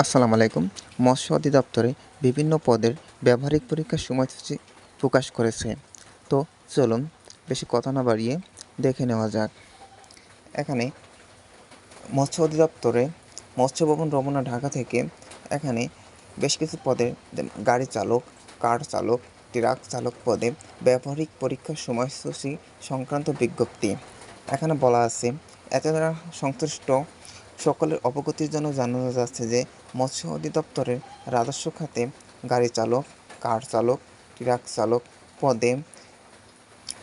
আসসালামু আলাইকুম। মৎস্য অধিদপ্তরে বিভিন্ন পদের ব্যবহারিক পরীক্ষার সময়সূচি প্রকাশ করেছে। তো চলুন বেশি কথা না বাড়িয়ে দেখে নেওয়া যাক। এখানে মৎস্য অধিদপ্তরে মৎস্য ভবন রমনা ঢাকা থেকে এখানে বেশ কিছু পদে গাড়ি চালক, কার চালক, ট্রাক চালক পদে ব্যবহারিক পরীক্ষার সময়সূচি সংক্রান্ত বিজ্ঞপ্তি। এখানে বলা আছে এতে দ্বারা সংশ্লিষ্ট সকলের অবগতির জন্য জানানো যাচ্ছে যে, মৎস্য অধিদপ্তরের রাজস্ব খাতে গাড়ি চালক, কার চালক, ট্রাক চালক পদে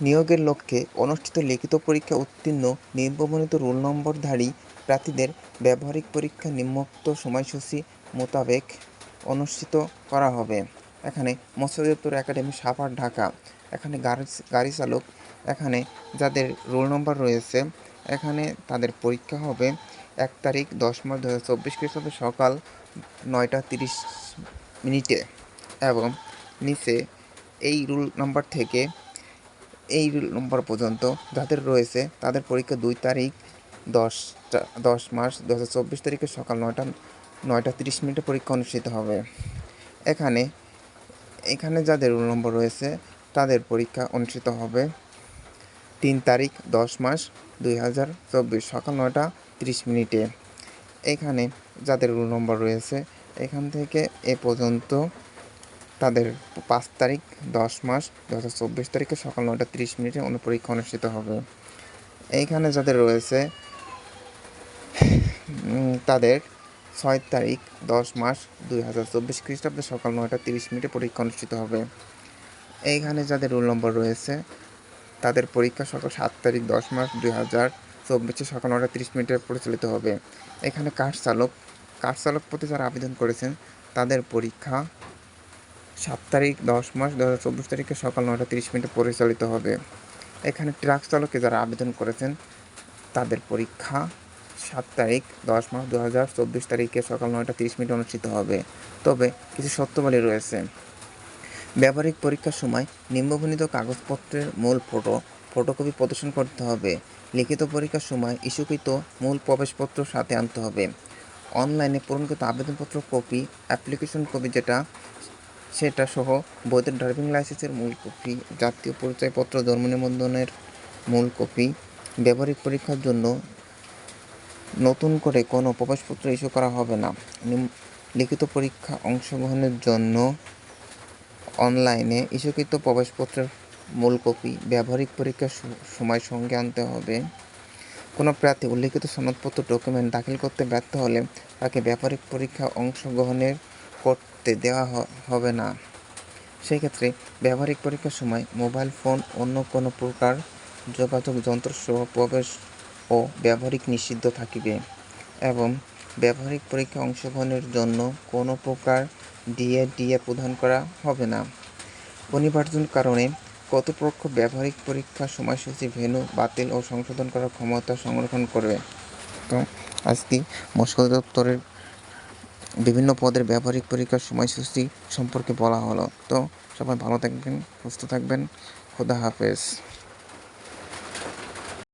নিয়োগের লক্ষ্যে অনুষ্ঠিত লিখিত পরীক্ষা উত্তীর্ণ নিম্নবর্ণিত রোল নম্বরধারী প্রার্থীদের ব্যবহারিক পরীক্ষা নিম্নোক্ত সময়সূচি মোতাবেক অনুষ্ঠিত করা হবে। এখানে মৎস্য অধিদপ্তর একাডেমি সাভার, ঢাকা। এখানে গাড়ি গাড়ি চালক। এখানে যাদের রোল নম্বর রয়েছে, এখানে তাদের পরীক্ষা হবে এক তারিখ, দশ মার্চ দু হাজার চব্বিশ খ্রিস্টাব্দ সকাল নয়টা তিরিশ মিনিটে এবং নিচে এই রুল নাম্বার থেকে এই রুল নম্বর পর্যন্ত যাদের রয়েছে তাদের পরীক্ষা দুই তারিখ, দশটা, দশ মার্চ দু হাজার চব্বিশ তারিখে সকাল নয়টা নয়টা তিরিশ মিনিটে পরীক্ষা অনুষ্ঠিত হবে। এখানে এখানে যাদের রোল নম্বর রয়েছে তাদের পরীক্ষা অনুষ্ঠিত হবে। তিন তারিখ, দশ মাস দুই হাজার চব্বিশ সকাল নয়টা তিরিশ মিনিটে। এখানে যাদের রোল নম্বর রয়েছে, এখান থেকে এ পর্যন্ত তাদের পাঁচ তারিখ, দশ মাস, দু হাজার চব্বিশ তারিখে সকাল নয়টা তিরিশ মিনিটে অনুপরীক্ষা অনুষ্ঠিত হবে। এইখানে যাদের রয়েছে তাদের ছয় তারিখ, দশ মাস দুই হাজার চব্বিশ খ্রিস্টাব্দে সকাল নয়টা তিরিশ মিনিটে পরীক্ষা অনুষ্ঠিত হবে। এইখানে যাদের রোল নম্বর রয়েছে, তাদের পরীক্ষা সকাল সাত তারিখ, দশ মাস, দুই হাজার চব্বিশে সকাল নটা তিরিশ মিনিটে পরিচালিত হবে। এখানে কার চালক কার চালক পদে যারা আবেদন করেছেন, তাদের পরীক্ষা সাত তারিখ, দশ মাস, দু হাজার চব্বিশ তারিখে সকাল নটা তিরিশ মিনিটে পরিচালিত হবে। এখানে ট্রাক চালকে যারা আবেদন করেছেন, তাদের পরীক্ষা সাত তারিখ, দশ মাস, দু হাজার চব্বিশ তারিখে সকাল নয়টা তিরিশ মিনিটে অনুষ্ঠিত হবে। তবে কিছু শর্তাবলী রয়েছে। ব্যবহারিক পরীক্ষার সময় নিম্নবর্ণিত কাগজপত্রের মূল ফটো ফটোকপি প্রদর্শন করতে হবে। লিখিত পরীক্ষার সময় ইস্যুকৃত মূল প্রবেশপত্র সাথে আনতে হবে। অনলাইনে পূরণকৃত আবেদনপত্র, কপি, অ্যাপ্লিকেশন কপি যেটা, সেটা সহ বৈধ ড্রাইভিং লাইসেন্সের মূল কপি, জাতীয় পরিচয়পত্র, জন্ম নিবন্ধনের মূল কপি, ব্যবহারিক পরীক্ষার জন্য নতুন করে কোনো প্রবেশপত্র ইস্যু করা হবে না। লিখিত পরীক্ষা অংশগ্রহণের জন্য অনলাইনে ইস্যুকৃত প্রবেশপত্রের মূল কপি ব্যবহারিক পরীক্ষার সময় সঙ্গে আনতে হবে। কোনো প্রার্থী উল্লিখিত সনদপত্র, ডকুমেন্ট দাখিল করতে ব্যর্থ হলে তাকে ব্যবহারিক পরীক্ষা অংশগ্রহণের করতে দেওয়া হবে না। সেক্ষেত্রে ব্যবহারিক পরীক্ষার সময় মোবাইল ফোন, অন্য কোনো প্রকার যোগাযোগ যন্ত্রসহ প্রবেশ ও ব্যবহারিক নিষিদ্ধ থাকিবে এবং ব্যবহারিক পরীক্ষা অংশগ্রহণের জন্য কোনো প্রকার ডিএ ডিএ প্রদান করা হবে না। অনিবার্য কারণে কর্তৃপক্ষ ব্যবহারিক পরীক্ষা সময়সূচি ভেনু বাতিল ও সংশোধন করার ক্ষমতা সংরক্ষণ করবে। তো আজকে মৎস্য দপ্তরের বিভিন্ন পদের ব্যবহারিক পরীক্ষার সময়সূচি সম্পর্কে বলা হলো। তো সবাই ভালো থাকবেন, সুস্থ থাকবেন। খুদা হাফেজ।